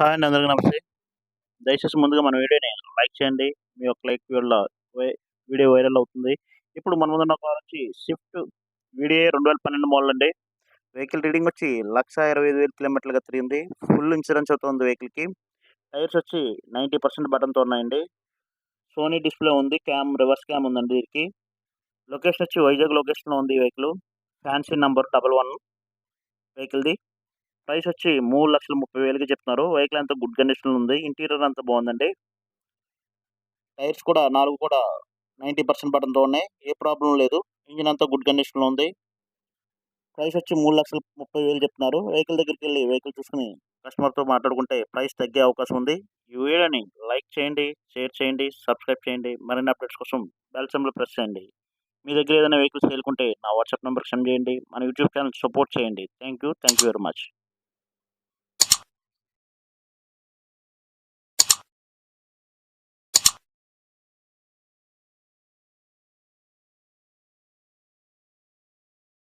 Hi అండి అందరికీ నమస్తే. దయచేసి ముందుగా మన వీడియోని లైక్ చేయండి. మీ యొక్క లైక్ వల్ల వీడియో వైరల్ అవుతుంది. ఇప్పుడు మన ముందున్న కార్ వచ్చి స్విఫ్ట్ వీడియో రెండు వేల పన్నెండు మోడల్ అండి. వెహికల్ రీడింగ్ వచ్చి లక్ష ఇరవై ఐదు వేల కిలోమీటర్లుగా తిరిగింది. ఫుల్ ఇన్సూరెన్స్ అవుతుంది వెహికల్కి. టైర్స్ వచ్చి నైంటీ పర్సెంట్ బటన్తో ఉన్నాయండి. సోనీ డిస్ప్లే ఉంది. క్యామ్ రివర్స్ క్యామ్ ఉందండి దీనికి. లొకేషన్ వచ్చి వైజాగ్ లొకేషన్లో ఉంది ఈ vehicle. Fancy number double one వెహికల్ది. Price వచ్చి మూడు లక్షల ముప్పై వేలకి చెప్తున్నారు. వెహికల్ అంతా గుడ్ కండిషన్లో ఉంది ఇంటీరియర్ అంతా బాగుందండి టైర్స్ కూడా నాలుగు కూడా నైంటీ పర్సెంట్ బటన్తో ఉన్నాయి. ఏ ప్రాబ్లం లేదు. ఇంజిన్ అంతా గుడ్ కండిషన్లో ఉంది ప్రైస్ వచ్చి మూడు లక్షల ముప్పై వేలు చెప్తున్నారు. వెహికల్ దగ్గరికి వెళ్ళి వెహికల్ చూసుకుని కస్టమర్తో మాట్లాడుకుంటే ప్రైస్ తగ్గే అవకాశం ఉంది. ఈ వీడియోని లైక్ చేయండి షేర్ చేయండి సబ్స్క్రైబ్ చేయండి. మరిన్ని అప్డేట్స్ కోసం బెల్ సింబల్ ప్రెస్ చేయండి. మీ దగ్గర ఏదైనా వెహికల్స్ వెళ్ళుకుంటే నా వాట్సాప్ నెంబర్కి సెండ్ చేయండి. మన యూట్యూబ్ ఛానల్ సపోర్ట్ చేయండి. Thank you thank you very much.